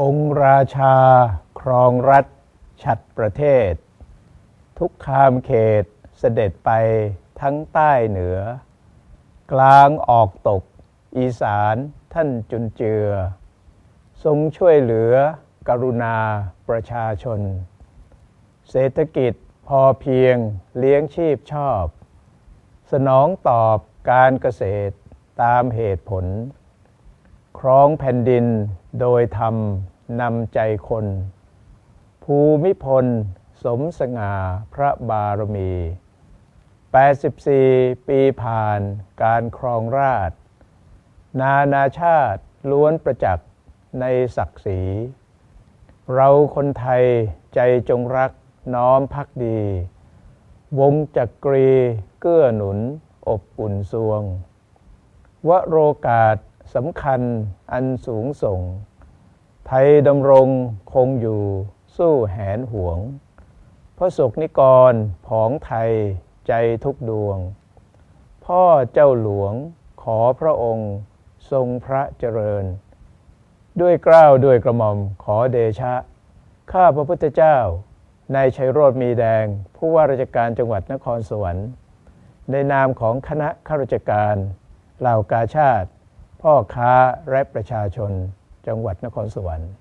องค์ราชา ครองรัฐ ฉัดประเทศ ทุกคามเขตเสด็จไปทั้งใต้เหนือ กลางออกตก อีสานท่านจุนเจือ ทรงช่วยเหลือกรุณาประชาชน เศรษฐกิจพอเพียงเลี้ยงชีพชอบ สนองตอบการเกษตรตามเหตุผล ครองแผ่นดินโดยธรรมนำใจคน ภูมิพล สมสง่าพระบารมี 84 ปีผ่านการครองราช นานาชาติล้วนประจักษ์ในศักดิ์ศรี เราคนไทยใจจงรักน้อมพักดี วงจักรีเกื้อหนุนอบอุ่นสวง วโรกาส สำคัญอันสูงส่ง ไทยดำรงคงอยู่สู้แหนหวงพระศกนิกรผองไทยใจทุกดวง พ่อเจ้าหลวงขอพระองค์ ทรงพระเจริญ ด้วยเกล้าวด้วยกระหม่อมขอเดชะ ข้าพระพุทธเจ้านายชัยโรธมีแดง ผู้ว่าราชการจังหวัดนครสวรรค์ ในนามของคณะข้าราชการเหล่ากาชาติ พ่อค้าและประชาชนจังหวัดนครสวรรค์